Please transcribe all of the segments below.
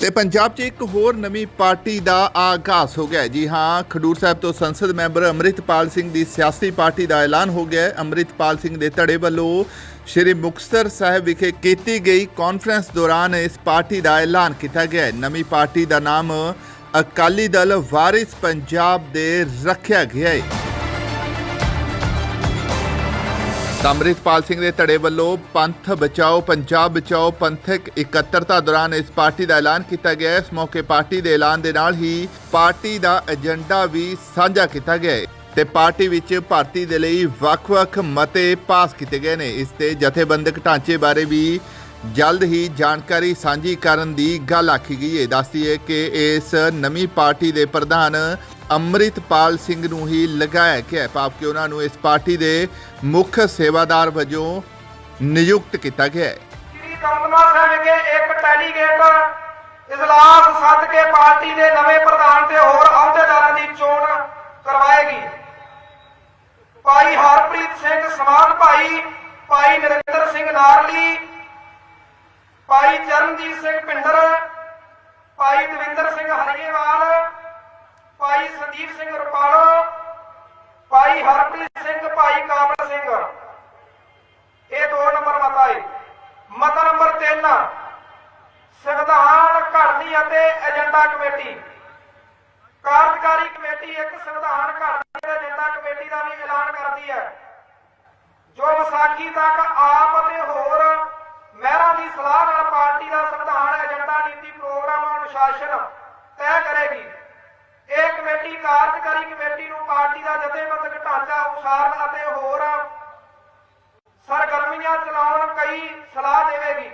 ਤੇ ਪੰਜਾਬ 'ਚ ਇੱਕ ਹੋਰ ਨਵੀਂ ਪਾਰਟੀ ਦਾ ਆਗਾਜ਼ ਹੋ ਗਿਆ ਜੀ ਹਾਂ, ਖਡੂਰ ਸਾਹਿਬ ਤੋਂ ਸੰਸਦ ਮੈਂਬਰ ਅੰਮ੍ਰਿਤਪਾਲ ਸਿੰਘ ਦੀ ਸਿਆਸੀ ਪਾਰਟੀ ਦਾ ਐਲਾਨ ਹੋ ਗਿਆ ਹੈ। ਅੰਮ੍ਰਿਤਪਾਲ ਸਿੰਘ ਦੇ ਧੜੇ ਵੱਲੋਂ ਸ਼੍ਰੀ ਮੁਕਤਸਰ ਸਾਹਿਬ ਵਿਖੇ ਕੀਤੀ ਗਈ ਕਾਨਫਰੰਸ ਦੌਰਾਨ ਇਸ ਪਾਰਟੀ ਦਾ ਐਲਾਨ ਕੀਤਾ ਗਿਆ ਨਵੀਂ ਪਾਰਟੀ ਦਾ ਨਾਮ ਅਕਾਲੀ ਦਲ ਵਾਰਿਸ ਪੰਜਾਬ ਦੇ ਰੱਖਿਆ ਗਿਆ ਹੈ। ਤਾਂ ਅੰਮ੍ਰਿਤਪਾਲ ਸਿੰਘ ਦੇ ਧੜੇ ਵੱਲੋਂ ਪੰਥ ਬਚਾਓ, ਪੰਜਾਬ ਬਚਾਓ ਪੰਥਕ ਇਕੱਤਰਤਾ ਦੌਰਾਨ ਇਸ ਪਾਰਟੀ ਦਾ ਐਲਾਨ ਕੀਤਾ ਗਿਆ ਇਸ ਮੌਕੇ ਪਾਰਟੀ ਦੇ ਐਲਾਨ ਦੇ ਨਾਲ ਹੀ ਪਾਰਟੀ ਦਾ ਏਜੰਡਾ ਵੀ ਸਾਂਝਾ ਕੀਤਾ ਗਿਆ ਤੇ ਪਾਰਟੀ ਵਿੱਚ ਭਰਤੀ ਦੇ ਲਈ ਵੱਖ-ਵੱਖ ਮਤੇ ਪਾਸ ਕੀਤੇ ਗਏ ਨੇ। ਇਸ ਤੇ ਜਥੇਬੰਦਕ ਢਾਂਚੇ ਬਾਰੇ ਵੀ ਜਲਦ ਹੀ ਜਾਣਕਾਰੀ ਸਾਂਝੀ ਕਰਨ ਦੀ ਗੱਲ ਆਖੀ ਗਈ ਹੈ। ਦੱਸਦੀ ਕਿ ਇਸ ਨਵੀਂ ਪਾਰਟੀ ਦੇ ਪ੍ਰਧਾਨ ਅੰਮ੍ਰਿਤਪਾਲ ਸਿੰਘ ਨੂੰ ਹੀ ਲਗਾਇਆ ਗਿਆ ਭਾਵ ਕਿ ਉਹਨਾਂ ਨੂੰ ਇਸ ਪਾਰਟੀ ਦੇ ਮੁੱਖ ਸੇਵਾਦਾਰ ਵਜੋਂ ਨਿਯੁਕਤ ਕੀਤਾ ਗਿਆ ਹੈ। ਸ੍ਰੀ ਦਮਦਮਾ ਸਾਹਿਬ ਵਿਖੇ ਇੱਕ ਡੈਲੀਗੇਟ ਇਜਲਾਸ ਸੱਦ ਕੇ ਪਾਰਟੀ ਦੇ ਨਵੇਂ ਪ੍ਰਧਾਨ ਤੇ ਹੋਰ ਅਹੁਦੇਦਾਰਾਂ ਦੀ ਚੋਣ ਕਰਵਾਏਗੀ? ਭਾਈ ਹਰਪ੍ਰੀਤ ਸਿੰਘ ਸਮਾਨ, ਭਾਈ ਭਾਈ ਨਰਿੰਦਰ ਸਿੰਘ ਨਾਰਲੀ ਭਾਈ ਚਰਨਜੀਤ ਸਿੰਘ ਪਿੰਡਰ, ਭਾਈ ਦਵਿੰਦਰ ਸਿੰਘ ਹਰੀਏਵਾਲ ਭਾਈ ਸੰਦੀਪ ਸਿੰਘ ਰੁਪਾਲਾ, ਭਾਈ ਹਰਪ੍ਰੀਤ ਸਿੰਘ, ਭਾਈ ਕਾਬਲ ਸਿੰਘ। ਇਹ ਦੋ ਨੰਬਰ ਮਤਾ ਹੈ। ਮਤਾ ਨੰਬਰ 3 ਸੰਵਿਧਾਨ ਘੜਨੀ ਅਤੇ ਏਜੰਡਾ ਕਮੇਟੀ। ਕਾਰਜਕਾਰੀ ਕਮੇਟੀ ਇੱਕ ਸੰਵਿਧਾਨ ਘੜਨੀ ਅਤੇ ਏਜੰਡਾ ਕਮੇਟੀ ਦਾ ਵੀ ਐਲਾਨ ਕਰਦੀ ਹੈ। ਜੋ ਵਿਸਾਖੀ ਤੱਕ ਆਪ ਅਤੇ ਹੋਰ ਮਹਿਰਾਂ ਦੀ ਸਲਾਹ ਨਾਲ ਪਾਰਟੀ ਦਾ ਸੰਵਿਧਾਨ ਏਜੰਡਾ ਨੀਤੀ ਪ੍ਰੋਗਰਾਮ ਅਨੁਸ਼ਾਸਨ ਤੈਅ ਕਰੇਗੀ। ਇਹ ਕਮੇਟੀ ਕਾਰਜਕਾਰੀ ਕਮੇਟੀ ਨੂੰ ਪਾਰਟੀ ਦਾ ਜਥੇਬੰਦਕ ਢਾਂਚਾ, ਉਸਾਰਨ ਅਤੇ ਹੋਰ ਸਰਗਰਮੀਆਂ ਚਲਾਉਣ ਕਈ ਸਲਾਹ ਦੇਵੇਗੀ।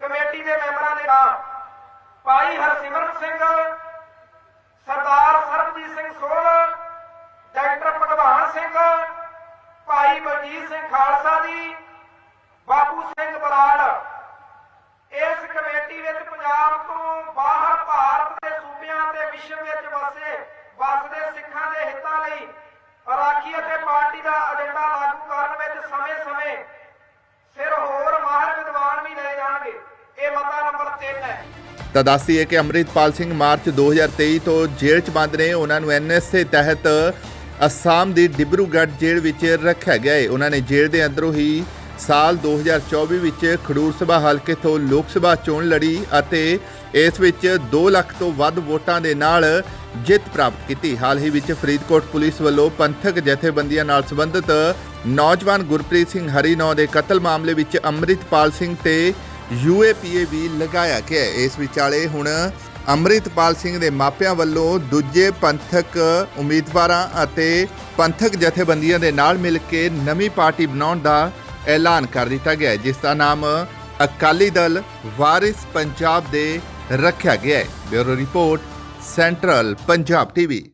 ਕਮੇਟੀ ਦੇ ਮੈਂਬਰਾਂ ਦੇ ਨਾਮ। ਭਾਈ ਹਰਸਿਮਰਨ ਸਿੰਘ ਸਰਦਾਰ ਸਰਬਜੀਤ ਸਿੰਘ ਸੋਹਲ ਡਾਕਟਰ ਭਗਵਾਨ ਸਿੰਘ ਭਾਈ ਬਲਜੀਤ ਸਿੰਘ ਖਾਲਸਾ ਜੀ ਬਾਪੂ ਸਿੰਘ ਬਰਾੜ ਇਸ ਕਮੇਟੀ ਵਿੱਚ ਪੰਜਾਬ ਤੋਂ ਬਾਹਰ ਭਾਰਤ ਦੇ ਸੂਬਿਆਂ ਤੇ ਵਿਸ਼ਵ ਵਿੱਚ ਵਸੇ ਵਸਦੇ ਸਿੱਖਾਂ ਦੇ ਹਿੱਤਾਂ ਲਈ ਰਾਖੀ ਅਤੇ ਪਾਰਟੀ ਦਾ ਏਜੰਡਾ ਲਾਗੂ ਕਰਨ ਵਿੱਚ ਸਮੇਂ-ਸਮੇਂ ਸਿਰ ਹੋਰ ਮਾਹਰ ਵਿਦਵਾਨ ਵੀ ਲਏ ਜਾਣਗੇ ਇਹ ਮਤਾ ਨੰਬਰ 3 ਹੈ ਤਾਂ ਦੱਸਦੀ ਹੈ ਕਿ ਅੰਮ੍ਰਿਤਪਾਲ ਸਿੰਘ ਮਾਰਚ 2023 ਤੋਂ ਜੇਲ੍ਹ 'ਚ ਬੰਦ ਨੇ। ਉਹਨਾਂ ਨੂੰ ਐਨਐਸਏ ਤਹਿਤ ਅਸਾਮ ਦੀ ਡਿਬਰੂਗੜ੍ਹ ਜੇਲ੍ਹ ਵਿੱਚ ਰੱਖਿਆ ਗਿਆ ਹੈ ਉਹਨਾਂ ਨੇ ਜੇਲ੍ਹ ਦੇ ਅੰਦਰੋਂ ਹੀ ਸਾਲ 2024 ਵਿੱਚ ਖਡੂਰ ਸਭਾ ਹਲਕੇ ਤੋਂ ਲੋਕ ਸਭਾ ਚੋਣ ਲੜੀ ਅਤੇ ਇਸ ਵਿੱਚ 2 ਲੱਖ ਤੋਂ ਵੱਧ ਵੋਟਾਂ ਦੇ ਨਾਲ ਜਿੱਤ ਪ੍ਰਾਪਤ ਕੀਤੀ। ਹਾਲ ਹੀ ਵਿੱਚ ਫਰੀਦਕੋਟ ਪੁਲਿਸ ਵੱਲੋਂ ਪੰਥਕ ਜਥੇਬੰਦੀਆਂ ਨਾਲ ਸੰਬੰਧਿਤ ਨੌਜਵਾਨ ਗੁਰਪ੍ਰੀਤ ਸਿੰਘ ਹਰੀਨੌ ਦੇ ਕਤਲ ਮਾਮਲੇ ਵਿੱਚ ਅੰਮ੍ਰਿਤਪਾਲ ਸਿੰਘ ਤੇ ਯੂਏਪੀਏ ਵੀ ਲਗਾਇਆ ਗਿਆ ਇਸ ਵਿਚਾਲੇ ਹੁਣ ਅੰਮ੍ਰਿਤਪਾਲ ਸਿੰਘ ਦੇ ਮਾਪਿਆਂ ਵੱਲੋਂ ਦੂਜੇ ਪੰਥਕ ਉਮੀਦਵਾਰਾਂ ਅਤੇ ਪੰਥਕ ਜਥੇਬੰਦੀਆਂ ਦੇ ਨਾਲ ਮਿਲ ਕੇ ਨਵੀਂ ਪਾਰਟੀ ਬਣਾਉਣ ਦਾ ਐਲਾਨ ਕਰ ਦਿੱਤਾ ਗਿਆ ਜਿਸ ਦਾ ਨਾਮ ਅਕਾਲੀ ਦਲ ਵਾਰਿਸ ਪੰਜਾਬ ਦੇ ਰੱਖਿਆ ਗਿਆ ਹੈ। Bureau report, central Punjab TV.